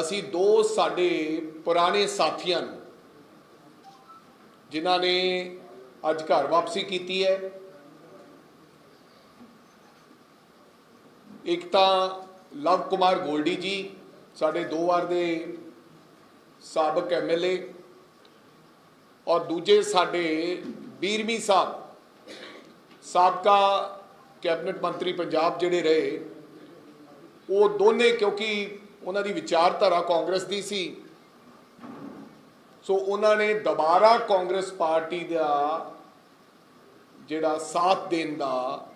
ਅਸੀਂ ਦੋ ਸਾਡੇ ਪੁਰਾਣੇ ਸਾਥੀਆਂ ਨੂੰ, ਜਿਨ੍ਹਾਂ ਨੇ ਅੱਜ ਘਰ ਵਾਪਸੀ ਕੀਤੀ ਹੈ। ਇੱਕ ਤਾਂ ਲਵ ਕੁਮਾਰ ਗੋਲਡੀ ਜੀ, ਸਾਡੇ ਦੋ ਵਾਰ ਦੇ ਸਾਬਕ ਐਮਐਲਏ ਔਰ ਦੂਜੇ ਸਾਡੇ ਬੀਰਮੀ ਸਾਹਿਬ, ਸਾਬਕਾ ਕੈਬਨਿਟ ਮੰਤਰੀ ਪੰਜਾਬ ਜਿਹੜੇ ਰਹੇ, ਉਹ ਦੋਨੇ ਕਿਉਂਕਿ ਉਹਨਾਂ ਦੀ ਵਿਚਾਰਧਾਰਾ ਕਾਂਗਰਸ ਦੀ ਸੀ। ਸੋ ਉਹਨਾਂ ਨੇ ਦੁਬਾਰਾ ਕਾਂਗਰਸ ਪਾਰਟੀ ਦਾ ਜਿਹੜਾ ਸਾਥ ਦੇਣ ਦਾ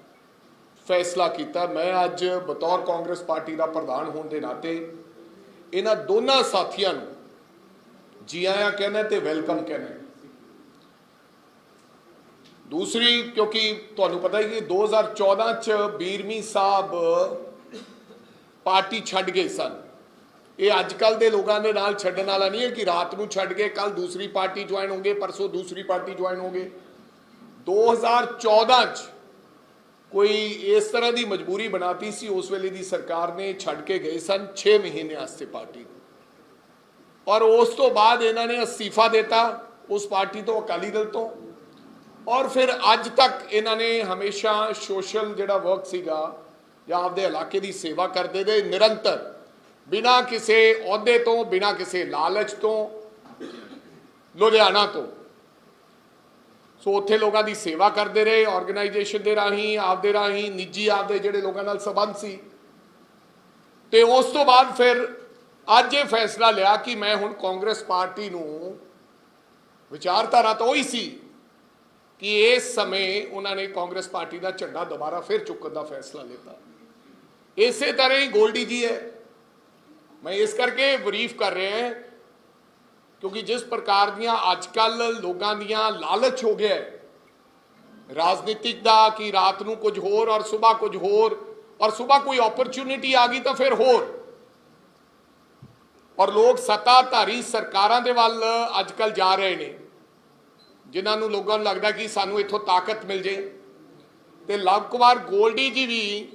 ਫੈਸਲਾ ਕੀਤਾ। ਮੈਂ ਅੱਜ ਬਤੌਰ ਕਾਂਗਰਸ ਪਾਰਟੀ ਦਾ ਪ੍ਰਧਾਨ ਹੋਣ ਦੇ ਨਾਤੇ ਇਹਨਾਂ ਦੋਨਾਂ ਸਾਥੀਆਂ ਨੂੰ ਜੀ ਆਇਆਂ ਕਹਿੰਦਾ ਤੇ ਵੈਲਕਮ ਕਹਿੰਦਾ। ਦੂਸਰੀ, ਕਿਉਂਕਿ ਤੁਹਾਨੂੰ ਪਤਾ ਹੀ ਕਿ 2014 ਚ ਬੀਰਮੀ ਸਾਹਿਬ ਪਾਰਟੀ ਛੱਡ ਗਏ ਸਨ। ਇਹ ਅੱਜ ਕੱਲ ਦੇ ਲੋਕਾਂ ਦੇ ਨਾਲ ਛੱਡਣ ਵਾਲਾ ਨਹੀਂ ਹੈ ਕਿ ਰਾਤ ਨੂੰ ਛੱਡ ਕੇ ਕੱਲ ਦੂਸਰੀ ਪਾਰਟੀ ਜੁਆਇਨ ਹੋਗੇ ਪਰਸੋਂ ਦੂਸਰੀ ਪਾਰਟੀ ਜੁਆਇਨ ਹੋਗੇ 2014 ਚ ਕੋਈ ਇਸ ਤਰ੍ਹਾਂ ਦੀ ਮਜਬੂਰੀ ਬਣਾਤੀ ਸੀ, ਉਸ ਵੇਲੇ ਦੀ ਸਰਕਾਰ ਨੇ ਛੱਡ ਕੇ ਗਏ ਸਨ 6 ਮਹੀਨੇ ਵਾਸਤੇ ਪਾਰਟੀ ਨੂੰ। ਔਰ ਉਸ ਤੋਂ ਬਾਅਦ ਇਹਨਾਂ ਨੇ ਅਸਤੀਫਾ ਦਿੱਤਾ ਉਸ ਪਾਰਟੀ ਤੋਂ, ਅਕਾਲੀ ਦਲ ਤੋਂ। ਔਰ ਫਿਰ ਅੱਜ ਤੱਕ ਇਹਨਾਂ ਨੇ ਹਮੇਸ਼ਾ ਸੋਸ਼ਲ ਜਿਹੜਾ ਵਰਕ ਸੀਗਾ ਜਾਂ ਆਪਦੇ ਇਲਾਕੇ ਦੀ ਸੇਵਾ ਕਰਦੇ ਦੇ ਨਿਰੰਤਰ ਬਿਨਾਂ ਕਿਸੇ ਅਹੁਦੇ ਤੋਂ, ਬਿਨਾਂ ਕਿਸੇ ਲਾਲਚ ਤੋਂ, ਲੁਧਿਆਣਾ ਤੋਂ। ਸੋ ਉੱਥੇ ਲੋਕਾਂ ਦੀ ਸੇਵਾ ਕਰਦੇ ਰਹੇ ਆਰਗੇਨਾਈਜੇਸ਼ਨ ਦੇ ਰਾਹੀਂ, ਆਪਦੇ ਰਾਹੀਂ, ਨਿੱਜੀ ਆਪਦੇ ਜਿਹੜੇ ਲੋਕਾਂ ਨਾਲ ਸੰਬੰਧ ਸੀ। ਤੇ ਉਸ ਤੋਂ ਬਾਅਦ ਫਿਰ ਅੱਜ ਇਹ ਫੈਸਲਾ ਲਿਆ ਕਿ ਮੈਂ ਹੁਣ ਕਾਂਗਰਸ ਪਾਰਟੀ ਨੂੰ ਵਿਚਾਰਧਾਰਾ ਤਾਂ ਉਹੀ ਸੀ ਕਿ ਇਸ ਸਮੇਂ ਉਹਨਾਂ ਨੇ ਕਾਂਗਰਸ ਪਾਰਟੀ ਦਾ ਝੰਡਾ ਦੁਬਾਰਾ ਫਿਰ ਚੁੱਕਣ ਦਾ ਫੈਸਲਾ ਲਿੱਤਾ। ਇਸੇ ਤਰ੍ਹਾਂ ਹੀ ਗੋਲਡੀ ਜੀ ਹੈ। ਮੈਂ ਇਸ ਕਰਕੇ ਬਰੀਫ ਕਰ ਰਿਹਾ ਹਾਂ, ਕਿਉਂਕਿ ਜਿਸ ਪ੍ਰਕਾਰ ਦੀਆਂ ਅੱਜ ਕੱਲ ਲੋਕਾਂ ਦੀਆਂ ਲਾਲਚ ਹੋ ਗਿਆ ਰਾਜਨੀਤਿਕ ਦਾ ਕਿ ਰਾਤ ਨੂੰ ਕੁਝ ਹੋਰ ਔਰ ਸਵੇਰ ਕੁਝ ਹੋਰ, ਔਰ ਸਵੇਰ ਕੋਈ ਓਪਰਚੁਨਿਟੀ ਆ ਗਈ ਤਾਂ ਫਿਰ ਹੋਰ। ਔਰ ਲੋਕ ਸੱਤਾਧਾਰੀ ਸਰਕਾਰਾਂ ਦੇ ਵੱਲ ਅੱਜ ਕੱਲ ਜਾ ਰਹੇ ਨੇ, ਜਿਨ੍ਹਾਂ ਨੂੰ ਲੋਕਾਂ ਨੂੰ ਲੱਗਦਾ ਕਿ ਸਾਨੂੰ ਇੱਥੋਂ ਤਾਕਤ ਮਿਲ ਜੇ। ਤੇ ਲਵ ਕੁਮਾਰ ਗੋਲਡੀ ਜੀ ਵੀ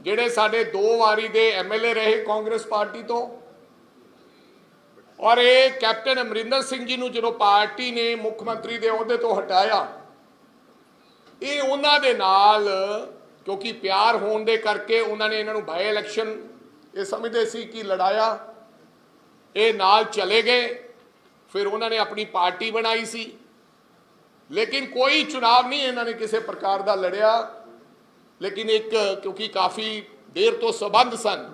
ਜਿਹੜੇ ਸਾਡੇ ਦੋ ਵਾਰੀ ਦੇ ਐਮਐਲਏ ਰਹੇ ਕਾਂਗਰਸ ਪਾਰਟੀ ਤੋਂ। ਔਰ ਇਹ ਕੈਪਟਨ ਅਮਰਿੰਦਰ ਸਿੰਘ ਜੀ ਨੂੰ ਜਦੋਂ ਪਾਰਟੀ ਨੇ ਮੁੱਖ ਮੰਤਰੀ ਦੇ ਅਹੁਦੇ ਤੋਂ ਹਟਾਇਆ, ਇਹ ਉਹਨਾਂ ਦੇ ਨਾਲ, ਕਿਉਂਕਿ ਪਿਆਰ ਹੋਣ ਦੇ ਕਰਕੇ ਉਹਨਾਂ ਨੇ ਇਹਨਾਂ ਨੂੰ ਬਾਈ ਇਲੈਕਸ਼ਨ ਇਹ ਸਮਝਦੇ ਸੀ ਕਿ ਲੜਾਇਆ। ਇਹ ਨਾਲ ਚਲੇ ਗਏ, ਫਿਰ ਉਹਨਾਂ ਨੇ ਆਪਣੀ ਪਾਰਟੀ ਬਣਾਈ ਸੀ। ਲੇਕਿਨ ਕੋਈ ਚੁਣਾਵ ਨਹੀਂ ਇਹਨਾਂ ਨੇ ਕਿਸੇ ਪ੍ਰਕਾਰ ਦਾ ਲੜਿਆ। ਲੇਕਿਨ ਇੱਕ, ਕਿਉਂਕਿ ਕਾਫੀ ਦੇਰ ਤੋਂ ਸਬੰਧ ਸਨ।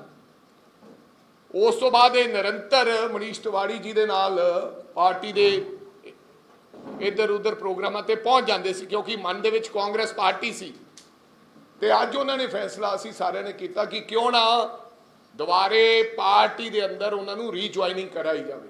ਉਸ ਤੋਂ ਬਾਅਦ ਇਹ ਨਿਰੰਤਰ ਮਨੀਸ਼ ਤਿਵਾੜੀ ਜੀ ਦੇ ਨਾਲ ਪਾਰਟੀ ਦੇ ਇੱਧਰ ਉੱਧਰ ਪ੍ਰੋਗਰਾਮਾਂ ਤੇ ਪਹੁੰਚ ਜਾਂਦੇ ਸੀ, ਕਿਉਂਕਿ ਮਨ ਦੇ ਵਿੱਚ ਕਾਂਗਰਸ ਪਾਰਟੀ ਸੀ। ਤੇ ਅੱਜ ਉਹਨਾਂ ਨੇ ਫੈਸਲਾ ਅਸੀਂ ਸਾਰਿਆਂ ਨੇ ਕੀਤਾ ਕਿ ਕਿਉਂ ਨਾ ਦੁਬਾਰੇ ਪਾਰਟੀ ਦੇ ਅੰਦਰ ਉਹਨਾਂ ਨੂੰ ਰੀਜੁਆਇਨਿੰਗ ਕਰਾਈ ਜਾਵੇ।